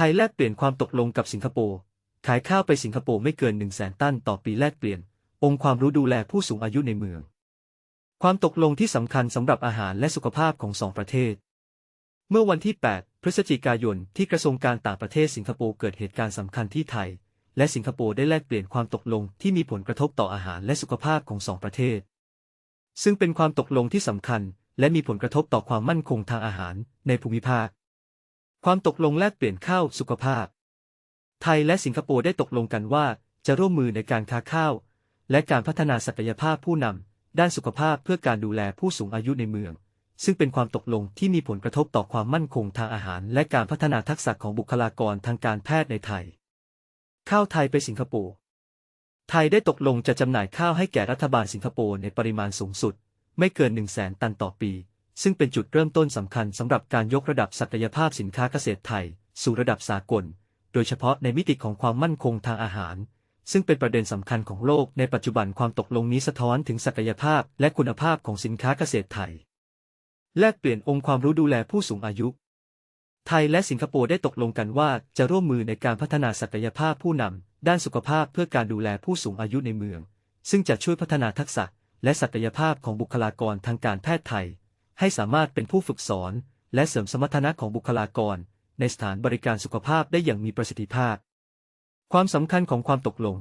ไทยแลกเปลี่ยนความตกลงกับสิงคโปร์ ขายข้าวไปสิงคโปร์ไม่เกิน1 0 0 0 0แสนตันต่อปีแลกเปลี่ยน องค์ความรู้ดูแลผู้สูงอายุในเมือง ความตกลงที่สำคัญสำหรับอาหารและสุขภาพของสองประเทศ เมื่อวันที่ 8 พฤศจิกายนที่กระทรวงการต่างประเทศสิงคโปร์เกิดเหตุการณ์สำคัญที่ไทย และสิงคโปร์ได้แลกเปลี่ยนความตกลงที่มีผลกระทบต่ออาหารและสุขภาพของสองประเทศ ซึ่งเป็นความตกลงที่สำคัญ และมีผลกระทบต่อความมั่นคงทางอาหารในภูมิภาค ความตกลงแลกเปลี่ยนข้าวสุขภาพ ไทยและสิงคโปร์ได้ตกลงกันว่าจะร่วมมือในการค้าข้าว และการพัฒนาศักยภาพผู้นำด้านสุขภาพเพื่อการดูแลผู้สูงอายุในเมือง ซึ่งเป็นความตกลงที่มีผลกระทบต่อความมั่นคงทางอาหาร และการพัฒนาทักษะของบุคลากรทางการแพทย์ในไทย ข้าวไทยไปสิงคโปร์ ไทยได้ตกลงจะจำหน่ายข้าวให้แก่รัฐบาลสิงคโปร์ในปริมาณสูงสุด ไม่เกิน 1 0 0 0 0แสนตันต่อปี ซึ่งเป็นจุดเริ่มต้นสำคัญสำหรับการยกระดับศักยภาพสินค้าเกษตรไทย สู่ระดับสากล โดยเฉพาะในมิติของความมั่นคงทางอาหาร ซึ่งเป็นประเด็นสำคัญของโลกในปัจจุบันความตกลงนี้สะท้อนถึงศักยภาพและคุณภาพของสินค้าเกษตรไทย แลกเปลี่ยนองค์ความรู้ดูแลผู้สูงอายุ ไทยและสิงคโปร์ได้ตกลงกันว่าจะร่วมมือในการพัฒนาศักยภาพผู้นำด้านสุขภาพเพื่อการดูแลผู้สูงอายุในเมือง ซึ่งจะช่วยพัฒนาทักษะและศักยภาพของบุคลากรทางการแพทย์ไทย ให้สามารถเป็นผู้ฝึกสอน และเสริมสมรรถนะของบุคลากร ในสถานบริการสุขภาพได้อย่างมีประสิทธิภาพ ความสำคัญของความตกลง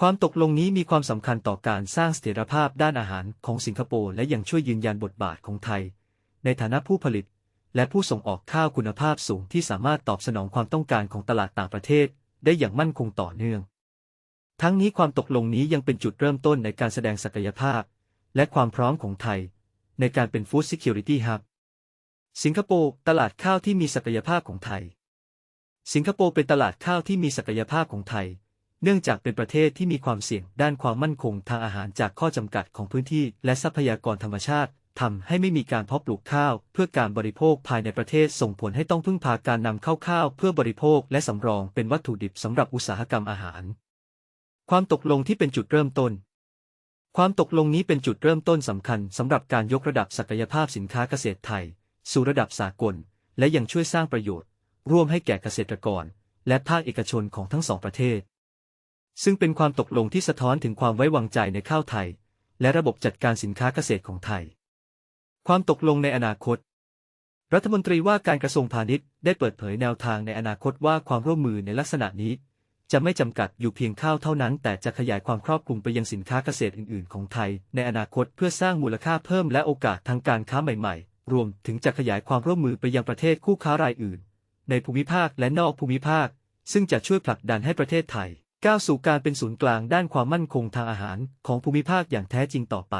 ความตกลงนี้มีความสำคัญต่อการสร้างเสถียรภาพด้านอาหารของสิงคโปร์และยังช่วยยืนยันบทบาทของไทย ในฐานะผู้ผลิต และผู้ส่งออกข้าวคุณภาพสูงที่สามารถตอบสนองความต้องการของตลาดต่างประเทศ ได้อย่างมั่นคงต่อเนื่อง ทั้งนี้ความตกลงนี้ยังเป็นจุดเริ่มต้นในการแสดงศักยภาพ และความพร้อมของไทย ในการเป็น Food Security Hub สิงคโปร์ตลาดข้าวที่มีศักยภาพของไทย สิงคโปร์เป็นตลาดข้าวที่มีศักยภาพของไทย เนื่องจากเป็นประเทศที่มีความเสี่ยงด้านความมั่นคงทางอาหารจากข้อจำกัดของพื้นที่และทรัพยากรธรรมชาติทำให้ไม่มีการเพาะปลูกข้าว เพื่อการบริโภคภายในประเทศส่งผลให้ต้องพึ่งพาการนำเข้าข้าวเพื่อบริโภคและสำรองเป็นวัตถุดิบสำหรับอุตสาหกรรมอาหาร ความตกลงที่เป็นจุดเริ่มต้น ความตกลงนี้เป็นจุดเริ่มต้นสำคัญสำหรับการยกระดับศักยภาพสินค้าเกษตรไทย สู่ระดับสากล และยังช่วยสร้างประโยชน์ ร่วมให้แก่เกษตรกร และภาคเอกชนของทั้งสองประเทศ ซึ่งเป็นความตกลงที่สะท้อนถึงความไว้วางใจในข้าวไทย และระบบจัดการสินค้าเกษตรของไทย ความตกลงในอนาคต รัฐมนตรีว่าการกระทรวงพาณิชย์ได้เปิดเผยแนวทางในอนาคตว่าความร่วมมือในลักษณะนี้ จะไม่จำกัดอยู่เพียงข้าวเท่านั้น แต่จะขยายความครอบคลุมไปยังสินค้าเกษตรอื่น ๆ ของไทย ในอนาคตเพื่อสร้างมูลค่าเพิ่มและโอกาสทางการค้าใหม่ ๆ รวมถึงจะขยายความร่วมมือไปยังประเทศคู่ค้ารายอื่น ในภูมิภาคและนอกภูมิภาค ซึ่งจะช่วยผลักดันให้ประเทศไทย ก้าวสู่การเป็นศูนย์กลางด้านความมั่นคงทางอาหารของภูมิภาคอย่างแท้จริงต่อไป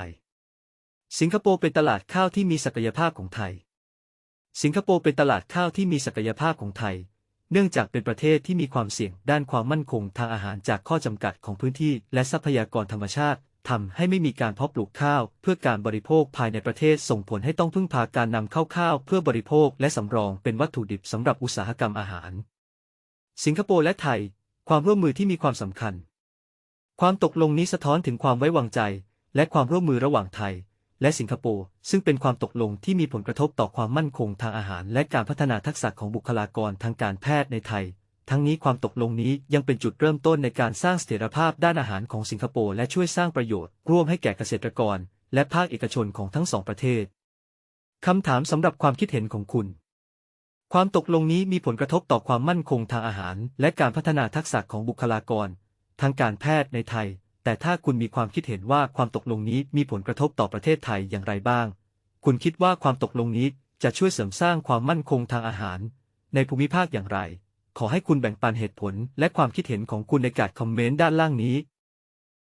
สิงคโปร์เป็นตลาดข้าวที่มีศักยภาพของไทย สิงคโปร์เป็นตลาดข้าวที่มีศักยภาพของไทย เนื่องจากเป็นประเทศที่มีความเสี่ยงด้านความมั่นคงทางอาหารจากข้อจำกัดของพื้นที่และทรัพยากรธรรมชาติทำให้ไม่มีการเพาะปลูกข้าว เพื่อการบริโภคภายในประเทศส่งผลให้ต้องพึ่งพาการนำเข้าข้าวเพื่อบริโภคและสำรองเป็นวัตถุดิบสำหรับอุตสาหกรรมอาหาร สิงคโปร์และไทย ความร่วมมือที่มีความสำคัญ ความตกลงนี้สะท้อนถึงความไว้วางใจ และความร่วมมือระหว่างไทย และสิงคโปร์ ซึ่งเป็นความตกลงที่มีผลกระทบต่อความมั่นคงทางอาหาร และการพัฒนาทักษะของบุคลากรทางการแพทย์ในไทย ทั้งนี้ความตกลงนี้ยังเป็นจุดเริ่มต้นในการสร้างเสถียรภาพด้านอาหารของสิงคโปร์และช่วยสร้างประโยชน์ ร่วมให้แก่เกษตรกร และภาคเอกชนของทั้งสองประเทศ คำถามสำหรับความคิดเห็นของคุณ ความตกลงนี้มีผลกระทบต่อความมั่นคงทางอาหาร และการพัฒนาทักษะของบุคลากร ทางการแพทย์ในไทย แต่ถ้าคุณมีความคิดเห็นว่าความตกลงนี้มีผลกระทบต่อประเทศไทยอย่างไรบ้าง คุณคิดว่าความตกลงนี้จะช่วยเสริมสร้างความมั่นคงทางอาหาร ในภูมิภาคอย่างไร ขอให้คุณแบ่งปันเหตุผลและความคิดเห็นของคุณในการคอมเมนต์ด้านล่างนี้